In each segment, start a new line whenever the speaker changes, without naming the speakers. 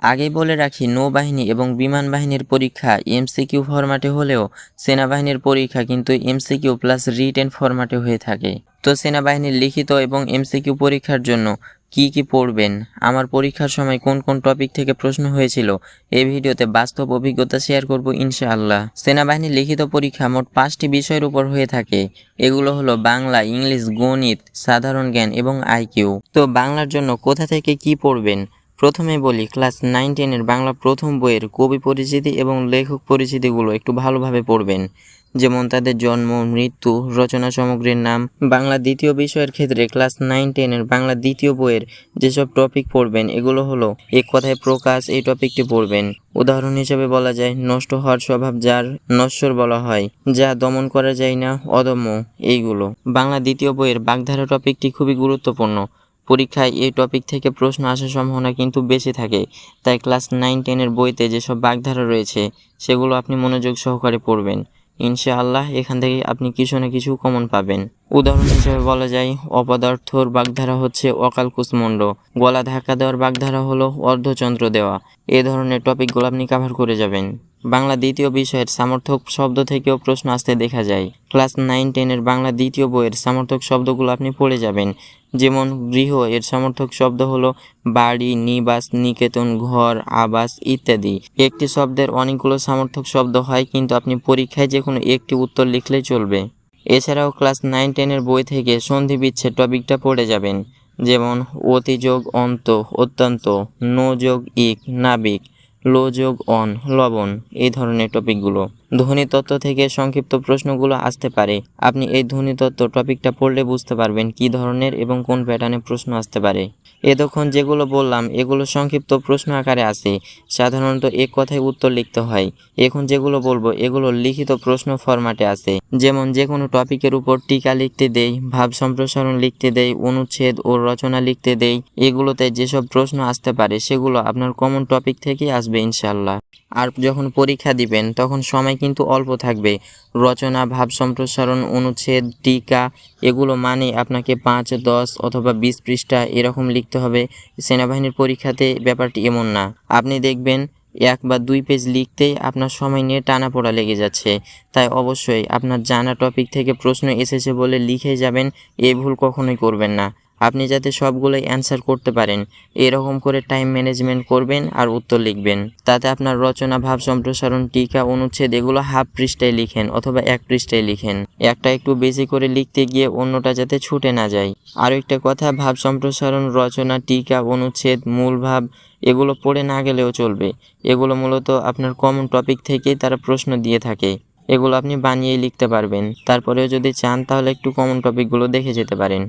আগেই বলে রাখি, নৌবাহিনী এবং বিমান বাহিনীর পরীক্ষা এমসিকিউ ফরম্যাটে হলেও সেনাবাহিনীর পরীক্ষা কিন্তু এমসিকিউ প্লাস রিটেন ফরম্যাটে হয়ে থাকে। তো সেনাবাহিনীর লিখিত এবং এমসিকিউ পরীক্ষার জন্য কি কি পড়বেন? আমার পরীক্ষার সময় কোন কোন টপিক থেকে প্রশ্ন হয়েছিল, এই ভিডিওতে বাস্তব অভিজ্ঞতা শেয়ার করব ইনশাআল্লাহ। সেনাবাহিনীর লিখিত পরীক্ষা মোট পাঁচটি বিষয়ের উপর হয়ে থাকে। এগুলো হলো বাংলা, ইংলিশ, গণিত, সাধারণ জ্ঞান এবং আইকিউ তো বাংলার জন্য কোথা থেকে কি পড়বেন? প্রথমে বলি, ক্লাস নাইন টেনের বাংলা প্রথম বইয়ের কবি পরিচিতি এবং লেখক পরিচিতিগুলো একটু ভালোভাবে পড়বেন। যেমন তাদের জন্ম, মৃত্যু, রচনা সামগ্রীর নাম, বাংলা দ্বিতীয় বিষয়ের ক্ষেত্রে ক্লাস নাইন টেনের বাংলা দ্বিতীয় বইয়ের যেসব টপিক পড়বেন, এগুলো হলো, এক কথায় প্রকাশ, এই টপিকটি পড়বেন। উদাহরণ হিসেবে বলা যায়, নষ্ট হওয়ার স্বভাব যার নশ্বর বলা হয়, যা দমন করা যায় না, অদম্য, এইগুলো। বাংলা দ্বিতীয় বইয়ের বাগধারা টপিকটি খুবই গুরুত্বপূর্ণ। পরীক্ষায় এই টপিক থেকে প্রশ্ন আসার সম্ভাবনা কিন্তু বেশি থাকে। তাই ক্লাস নাইন টেনের বইতে যেসব বাগধারা রয়েছে, সেগুলো আপনি মনোযোগ সহকারে পড়বেন। ইনশাআল্লাহ এখান থেকে আপনি কিছু না কিছু কমন পাবেন। উদাহরণ হিসেবে বলা যায়, অপদার্থর বাগধারা হচ্ছে অকাল কুসমণ্ড গলা ধাক্কা দেওয়ার বাগধারা হলো অর্ধচন্দ্র দেওয়া। এ ধরনের টপিকগুলো আপনি কাভার করে যাবেন। বাংলা দ্বিতীয় বিষয়ের সামর্থক শব্দ থেকেও প্রশ্ন আসতে দেখা যায়। ক্লাস নাইন টেনের বাংলা দ্বিতীয় বইয়ের সামর্থক শব্দগুলো আপনি পড়ে যাবেন। যেমন, গৃহ এর সমর্থক শব্দ হলো বাড়ি, নিবাস, নিকেতন, ঘর, আবাস ইত্যাদি। একটি শব্দের অনেকগুলো সমর্থক শব্দ হয়, কিন্তু আপনি পরীক্ষায় যে কোনো একটি উত্তর লিখলেই চলবে। এছাড়াও ক্লাস নাইন, টেনের বই থেকে সন্ধি বিচ্ছেদ টপিকটা পড়ে যাবেন। যেমন, অতিযোগ অন্ত, অত্যন্ত, নো যোগ ইক, নাবিক, লো যোগ অন, লবণ, এই ধরনের টপিকগুলো। ধ্বনিতত্ত্ব থেকে সংক্ষিপ্ত প্রশ্নগুলো আসতে পারে। আপনি এই ধ্বনিতত্ত্ব টপিকটা পড়লে বুঝতে পারবেন কি ধরনের এবং কোন প্যাটার্নে প্রশ্ন আসতে পারে। এতক্ষণ যেগুলো বললাম, এগুলো সংক্ষিপ্ত প্রশ্ন আকারে আসে সাধারণত এক কথায় উত্তর লিখতে হয়। এখন যেগুলো বলব, এগুলো লিখিত প্রশ্ন ফরম্যাটে আসে যেমন যে কোনো টপিকের উপর টিকা লিখতে দেই, ভাব সম্প্রসারণ লিখতে দেই, অনুচ্ছেদ ও রচনা লিখতে দেই। এগুলোতে যেসব প্রশ্ন আসতে পারে, সেগুলো আপনার কমন টপিক থেকেই আসবে ইনশাল্লাহ আর যখন পরীক্ষা দিবেন, তখন সময় কিন্তু অল্প থাকবে। রচনা, ভাব সম্প্রসারণ, অনুচ্ছেদ, টিকা, এগুলো মানে আপনাকে পাঁচ, দশ অথবা বিশ পৃষ্ঠা এরকম লিখতে হবে। সেনাবাহিনীর পরীক্ষাতে ব্যাপারটি এমন না। আপনি দেখবেন, এক বা দুই পেজ লিখতে আপনার সময় নিয়ে টানা পড়া লেগে যাচ্ছে। তাই অবশ্যই আপনার জানা টপিক থেকে প্রশ্ন এসেছে বলে লিখে যাবেন, এ ভুল কখনোই করবেন না। আপনি যাতে সবগুলোই অ্যান্সার করতে পারেন। এরকম করে টাইম ম্যানেজমেন্ট করবেন আর উত্তর লিখবেন। তাতে আপনার রচনা, ভাব সম্প্রসারণ, টিকা, অনুচ্ছেদ এগুলো হাফ পৃষ্ঠায় লিখেন অথবা এক পৃষ্ঠায় লিখেন। একটা একটু বেশি করে লিখতে গিয়ে অন্যটা যাতে ছুটে না যায়। আরও একটা কথা, ভাব সম্প্রসারণ, রচনা, টিকা, অনুচ্ছেদ, মূল ভাব এগুলো পড়ে না গেলেও চলবে। এগুলো মূলত আপনার কমন টপিক থেকেই তারা প্রশ্ন দিয়ে থাকে। এগুলো আপনি বানিয়েই লিখতে পারবেন। তারপরেও যদি চান তাহলে একটু কমন টপিকগুলো দেখে যেতে পারেন।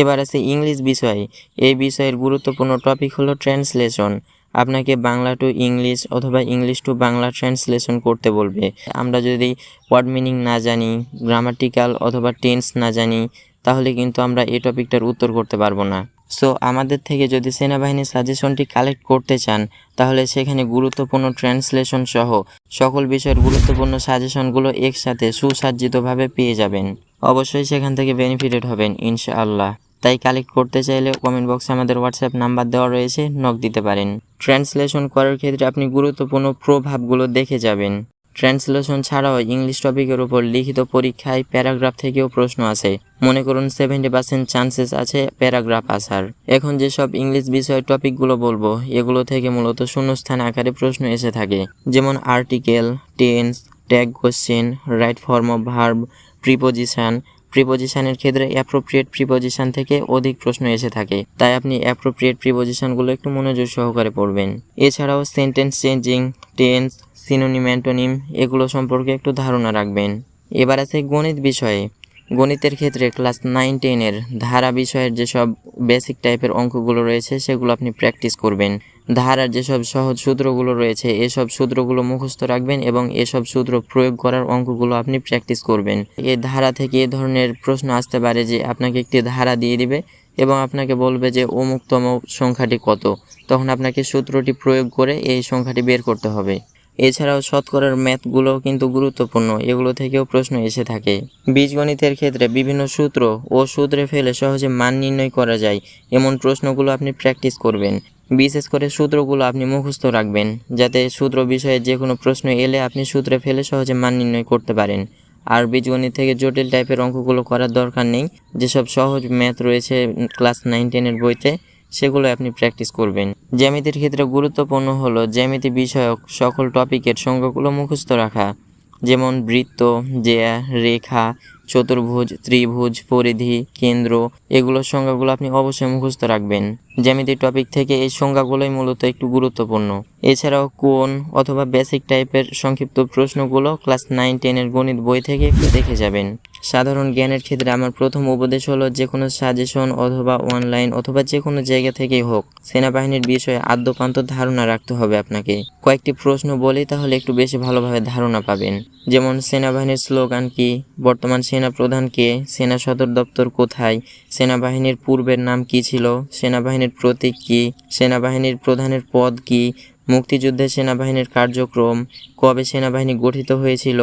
এবার আছে ইংলিশ বিষয়। এই বিষয়ের গুরুত্বপূর্ণ টপিক হলো ট্রান্সলেশন আপনাকে বাংলা টু ইংলিশ অথবা ইংলিশ টু বাংলা ট্রান্সলেশন করতে বলবে। আমরা যদি ওয়ার্ড মিনিং না জানি গ্রামাটিক্যাল অথবা টেন্স না জানি, তাহলে কিন্তু আমরা এই টপিকটার উত্তর করতে পারব না। সো আমাদের থেকে যদি সেনাবাহিনীর সাজেশনটি কালেক্ট করতে চান, তাহলে সেখানে গুরুত্বপূর্ণ ট্রান্সলেশন সহ সকল বিষয়ের গুরুত্বপূর্ণ সাজেশনগুলো একসাথে সুসজ্জিতভাবে পেয়ে যাবেন। অবশ্যই সেখান থেকে বেনিফিটেড হবেন, ইনশাআল্লাহ। তাই কালেক্ট করতে চাইলে কমেন্ট বক্সে আমাদের হোয়াটসঅ্যাপ নাম্বার দেওয়া রয়েছে নক দিতে পারেন। ট্রান্সলেশন করার ক্ষেত্রে আপনি গুরুত্বপূর্ণ প্রভাবগুলো দেখে যাবেন। ট্রান্সলেশন ছাড়াও ইংলিশ টপিকের উপর লিখিত পরীক্ষায় প্যারাগ্রাফ থেকেও প্রশ্ন আসে। মনে করুন সেভেন্টি পার্সেন্ট চান্সেস আছে প্যারাগ্রাফ আসার। এখন যেসব ইংলিশ বিষয়ের টপিকগুলো বলব, এগুলো থেকে মূলত শূন্যস্থান আকারে প্রশ্ন এসে থাকে। যেমন article tense tag question right form of verb preposition প্রিপোজিশনের ক্ষেত্রে অ্যাপ্রোপ্রিয়েট প্রিপোজিশন থেকে অধিক প্রশ্ন এসে থাকে। তাই আপনি অ্যাপ্রোপ্রিয়েট প্রিপোজিশনগুলো একটু মনোযোগ সহকারে পড়বেন। এছাড়াও sentence changing tense synonym antonym এগুলো সম্পর্কে একটু ধারণা রাখবেন। এবার আছে গণিত বিষয়ে। গণিতের ক্ষেত্রে ক্লাস নাইন টেনের ধারা বিষয়ের যেসব বেসিক টাইপের অঙ্কগুলো রয়েছে, সেগুলো আপনি প্র্যাকটিস করবেন। ধারার যেসব সহজ সূত্রগুলো রয়েছে, এসব সূত্রগুলো মুখস্থ রাখবেন এবং এসব সূত্র প্রয়োগ করার অঙ্কগুলো আপনি প্র্যাকটিস করবেন। এই ধারা থেকে এ ধরনের প্রশ্ন আসতে পারে যে আপনাকে একটি ধারা দিয়ে দিবে এবং আপনাকে বলবে যে অমুকতম সংখ্যাটি কত। তখন আপনাকে সূত্রটি প্রয়োগ করে এই সংখ্যাটি বের করতে হবে। এছাড়াও শতকরার ম্যাথগুলো কিন্তু গুরুত্বপূর্ণ, এগুলো থেকেও প্রশ্ন এসে থাকে। বীজগণিতের ক্ষেত্রে বিভিন্ন সূত্র ও সূত্রে ফেলে সহজে মান নির্ণয় করা যায়, এমন প্রশ্নগুলো আপনি প্র্যাকটিস করবেন। বিশেষ করে সূত্রগুলো আপনি মুখস্থ রাখবেন, যাতে সূত্র বিষয়ে যে কোনো প্রশ্ন এলে আপনি সূত্রে ফেলে সহজে মান নির্ণয় করতে পারেন। আর বীজগণিত থেকে জটিল টাইপের অঙ্কগুলো করার দরকার নেই। যেসব সহজ ম্যাথ রয়েছে ক্লাস নাইন টেনের বইতে সেগুলো আপনি প্র্যাকটিস করবেন। জ্যামিতির ক্ষেত্রে গুরুত্বপূর্ণ হলো জ্যামিতি বিষয়ক সকল টপিকের সংখ্যাগুলো মুখস্থ রাখা। যেমন বৃত্ত, জেয়া, রেখা চতুর্ভুজ, ত্রিভুজ, পরিধি, কেন্দ্র, এগুলোর সংজ্ঞাগুলো আপনি অবশ্যই মুখস্থ রাখবেন। জ্যামিতি টপিক থেকে এই সংজ্ঞাগুলোই মূলত একটু গুরুত্বপূর্ণ। এছাড়াও কোন অথবা বেসিক টাইপের সংক্ষিপ্ত প্রশ্নগুলো ক্লাস নাইন টেনের গণিত বই থেকে একটু দেখে যাবেন। সাধারণ জ্ঞানের ক্ষেত্রে আমার প্রথম উপদেশ হলো যে কোনো সাজেশন অথবা অনলাইন অথবা যে কোনো জায়গা থেকেই হোক, সেনাবাহিনীর বিষয়ে আদ্যপান্ত ধারণা রাখতে হবে আপনাকে। কয়েকটি প্রশ্ন বলেই তাহলে একটু বেশি ভালোভাবে ধারণা পাবেন। যেমন, সেনাবাহিনীর স্লোগান কি? বর্তমান সেনা প্রধান কে সেনা সদর দপ্তর কোথায়, সেনাবাহিনীর পূর্বের নাম কি ছিল, সেনাবাহিনীর প্রতীক কী, সেনাবাহিনীর প্রধানের পদ কী, মুক্তিযুদ্ধে সেনাবাহিনীর কার্যক্রম, কবে সেনাবাহিনী গঠিত হয়েছিল,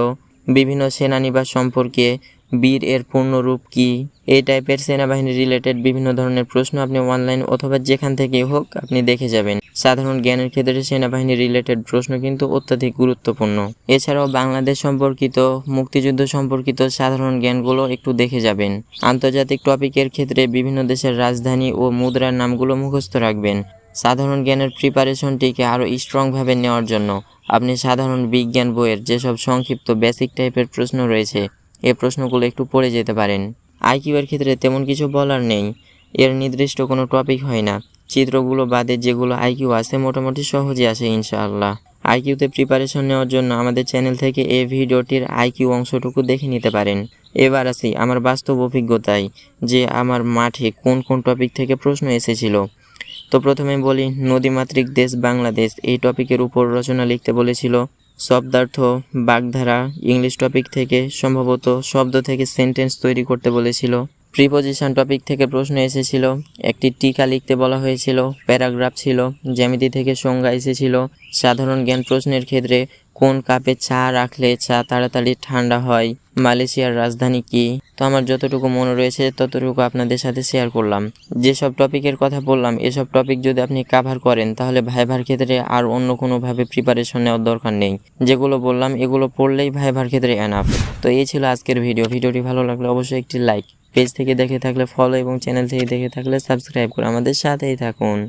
বিভিন্ন সেনানিবাস সম্পর্কে বীর এর পূর্ণরূপ কি? এই টাইপের সেনাবাহিনী রিলেটেড বিভিন্ন ধরনের প্রশ্ন আপনি অনলাইন অথবা যেখান থেকে হোক আপনি দেখে যাবেন। সাধারণ জ্ঞানের ক্ষেত্রে সেনাবাহিনী রিলেটেড প্রশ্ন কিন্তু অত্যাধিক গুরুত্বপূর্ণ। এছাড়াও বাংলাদেশ সম্পর্কিত, মুক্তিযুদ্ধ সম্পর্কিত সাধারণ জ্ঞানগুলো একটু দেখে যাবেন। আন্তর্জাতিক টপিকের ক্ষেত্রে বিভিন্ন দেশের রাজধানী ও মুদ্রার নামগুলো মুখস্থ রাখবেন। সাধারণ জ্ঞানের প্রিপারেশনটিকে আরও স্ট্রংভাবে নেওয়ার জন্য আপনি সাধারণ বিজ্ঞান বইয়ের যেসব সংক্ষিপ্ত বেসিক টাইপের প্রশ্ন রয়েছে এই প্রশ্নগুলো একটু পড়ে যেতে পারেন। আইকিউ এর ক্ষেত্রে তেমন কিছু বলার নেই। এর নির্দিষ্ট কোনো টপিক হয় না। চিত্রগুলো বাদে যেগুলো আইকিউ আছে মোটামুটি সহজে আসে, ইনশাআল্লাহ। আইকিউতে প্রিপারেশন নেওয়ার জন্য আমাদের চ্যানেল থেকে এই ভিডিওটির আইকিউ অংশটুকু দেখে নিতে পারেন। এবার আসি আমার বাস্তব অভিজ্ঞতায়, যে আমার মাঠে কোন কোন টপিক থেকে প্রশ্ন এসেছিল। তো প্রথমে বলি, নদীমাতৃক দেশ বাংলাদেশ, এই টপিকের উপর রচনা লিখতে বলেছিল শব্দার্থ বাগধারা ইংলিশ টপিক থেকে সম্ভবত শব্দ থেকে সেন্টেন্স তৈরি করতে বলেছিল। প্রিপোজিশন টপিক থেকে প্রশ্ন এসেছিল, একটি টিকা লিখতে বলা হয়েছিল, প্যারাগ্রাফ ছিল, জ্যামিতি থেকে সংজ্ঞা এসেছিল, সাধারণ জ্ঞান প্রশ্নের ক্ষেত্রে কোন কাপে চা রাখলে চা তাড়াতাড়ি ঠান্ডা হয়, মালয়েশিয়ার রাজধানী কি? তো আমার যতটুকু মনে রয়েছে, ততটুকু আপনাদের সাথে শেয়ার করলাম। যেসব টপিকের কথা বললাম, এসব টপিক যদি আপনি কাভার করেন, তাহলে ভাইভার ক্ষেত্রে আর অন্য কোনোভাবে প্রিপারেশন নেওয়ার দরকার নেই। যেগুলো বললাম, এগুলো পড়লেই ভাইভার ক্ষেত্রে এনাফ তো এই ছিল আজকের ভিডিও ভিডিওটি ভালো লাগলে অবশ্যই একটি লাইক পেজ থেকে দেখে থাকলে ফলো এবং চ্যানেল থেকে দেখে থাকলে সাবস্ক্রাইব করে আমাদের সাথেই থাকুন।